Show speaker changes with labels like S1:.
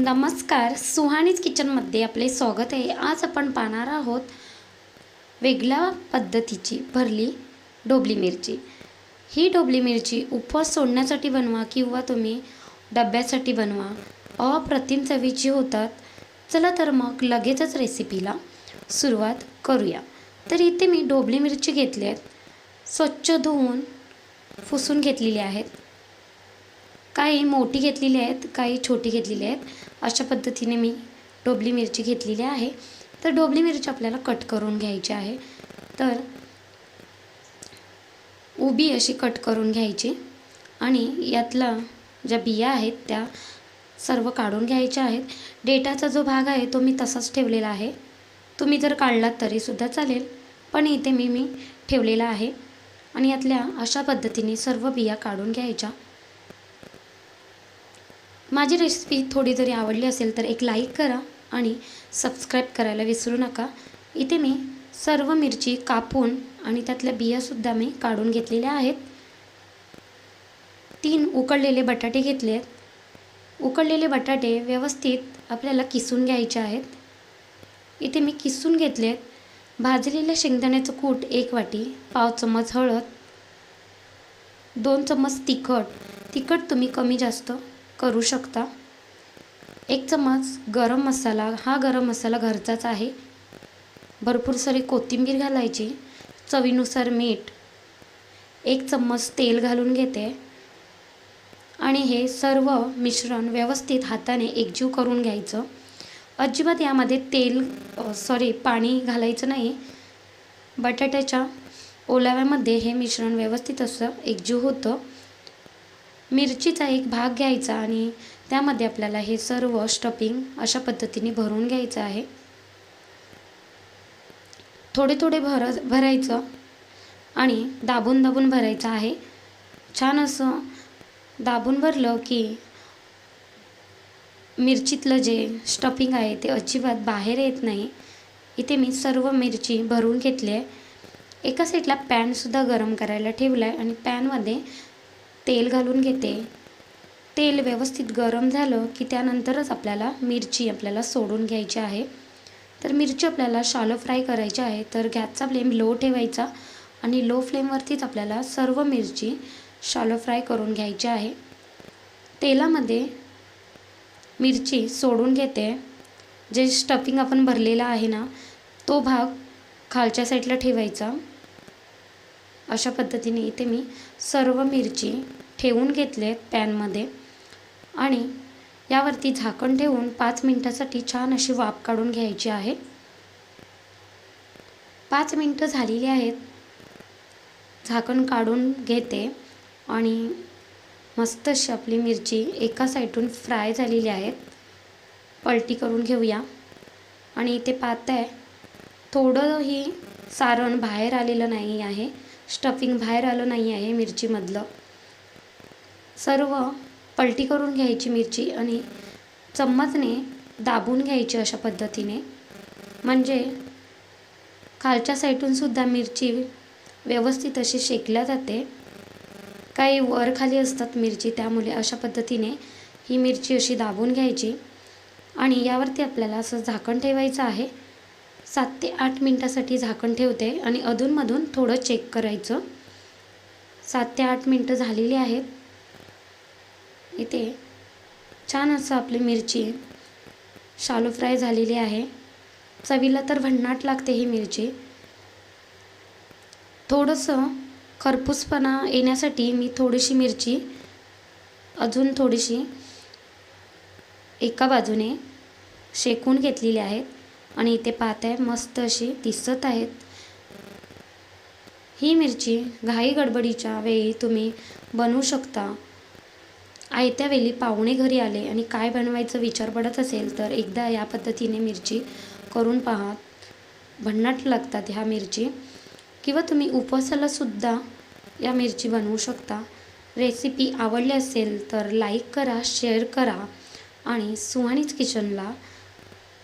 S1: नमस्कार सुहानीज किचनमध्ये आपले स्वागत आहे. आज आपण पाहणार आहोत वेगळ्या पद्धतीची भरली डोबली मिरची. ही डोबली मिरची उपवास सोडण्यासाठी बनवा किंवा तुम्ही डब्यासाठी बनवा. अप्रतिम चवीची होतात. चला तर मग लगेचच रेसिपीला सुरुवात करूया. तर इथे मी डोबली मिरची घेतली आहेत. स्वच्छ धुवून फुसून घेतलेली आहेत. काही मोठी घेतलेली आहेत काही छोटी घेतलेली आहेत. अशा पद्धतीने मी डोबली मिरची घेतलेली आहे. तर डोबली मिरची आपल्याला कट करून घ्यायची आहे. तर उभी अशी कट करून घ्यायची आणि यातला ज्या बिया आहेत त्या सर्व काढून घ्यायच्या आहेत. डेटाचा जो भाग आहे तो मी तसाच ठेवलेला आहे. तुम्ही जर काढलात तरीसुद्धा चालेल पण इथे मी मी ठेवलेला आहे. आणि यातल्या अशा पद्धतीने सर्व बिया काढून घ्यायच्या. माझी रेसिपी थोडी जरी आवडली असेल तर एक लाईक करा आणि सबस्क्राईब करायला विसरू नका. इथे मी सर्व मिरची कापून आणि त्यातल्या बियासुद्धा मी काढून घेतलेल्या आहेत. तीन उकडलेले बटाटे घेतले आहेत. उकडलेले बटाटे व्यवस्थित आपल्याला किसून घ्यायचे आहेत. इथे मी किसून घेतले आहेत. भाजलेल्या शेंगदाण्याचं कूट एक वाटी पाव चम्मच हळद दोन चम्मच तिखट. तिखट तुम्ही कमी जास्त करू शकता. एक चम्मच गरम मसाला हा गरम मसाला घरचाच आहे. भरपूर सारी कोथिंबीर घालायची चवीनुसार मीठ एक चम्मच तेल घालून घेते. आणि हे सर्व मिश्रण व्यवस्थित हाताने एकजीव करून घ्यायचं. अजिबात यामध्ये तेल सॉरी पाणी घालायचं नाही. बटाट्याच्या ओलाव्यामध्ये हे मिश्रण व्यवस्थित असं एकजीव होतं. मिरचीचा एक भाग घ्यायचा आणि त्यामध्ये आपल्याला हे सर्व स्टफिंग अशा पद्धतीने भरून घ्यायचं आहे. थोडे थोडे भर भरायचं आणि दाबून दाबून भरायचं आहे. छान असं दाबून भरलं की मिरचीतलं जे स्टफिंग आहे ते अजिबात बाहेर येत नाही. इथे मी सर्व मिरची भरून घेतली आहे. एका साईडला पॅनसुद्धा गरम करायला ठेवला आहे आणि पॅनमध्ये तेल घालून घेते. तेल व्यवस्थित गरम झालं की त्यानंतरच आपल्याला मिरची आपल्याला सोडून घ्यायची आहे. तर मिरची आपल्याला शालो फ्राय करायची आहे. तर गॅसचा फ्लेम लो ठेवायचा आणि लो फ्लेमवरतीच आपल्याला सर्व मिरची शालो फ्राय करून घ्यायची आहे. तेलामध्ये मिरची सोडून घेते. जे स्टफिंग आपण भरलेला आहे ना तो भाग खालच्या साईडला ठेवायचा. अशा पद्धतीने इथे मी सर्व मिरची ठेवून घेतले पॅनमध्ये. आणि यावरती झाकण ठेवून पाच मिनटासाठी छान अशी वाफ काढून घ्यायची आहे. पाच मिनटं झालेली आहेत. झाकण काढून घेते. आणि मस्त अशी आपली मिरची एका साईडून फ्राय झालेली आहेत. पलटी करून घेऊया. आणि इथे पाहत आहे. थोडंही सारण बाहेर आलेलं नाही आहे. स्टफिंग बाहेर आलं नाही आहे मिरचीमधलं. सर्व पलटी करून घ्यायची मिरची आणि चम्मचने दाबून घ्यायची अशा पद्धतीने. म्हणजे खालच्या साईडूनसुद्धा मिरची व्यवस्थित अशी शेकल्या जाते. काही वर खाली असतात मिरची त्यामुळे अशा पद्धतीने ही मिरची अशी दाबून घ्यायची. आणि यावरती आपल्याला असं झाकण ठेवायचं आहे. सात ते आठ मिनटासाठी झाकण ठेवते आणि अधूनमधून थोडं चेक करायचं. सात ते आठ मिनटं झालेली आहेत. इथे छान असं आपली मिरची शालो फ्राय झालेली आहे. चवीला तर भन्नाट लागते ही मिरची. थोडंसं खरपूसपणा येण्यासाठी मी थोडीशी मिरची अजून थोडीशी एका बाजूने शेकून घेतलेली आहेत. आणि इथे पाहत आहे मस्त अशी दिसत आहेत. ही मिरची घाई गडबडीच्या वेळी तुम्ही बनवू शकता. आयत्या वेळी पाहुणे घरी आले आणि काय बनवायचं विचार पडत असेल तर एकदा या पद्धतीने मिरची करून पहा. भन्नाट लागतात ह्या मिरची. किंवा तुम्ही उपवासालासुद्धा या मिरची बनवू शकता. रेसिपी आवडली असेल तर लाईक करा शेअर करा. आणि सुहाणीच किचनला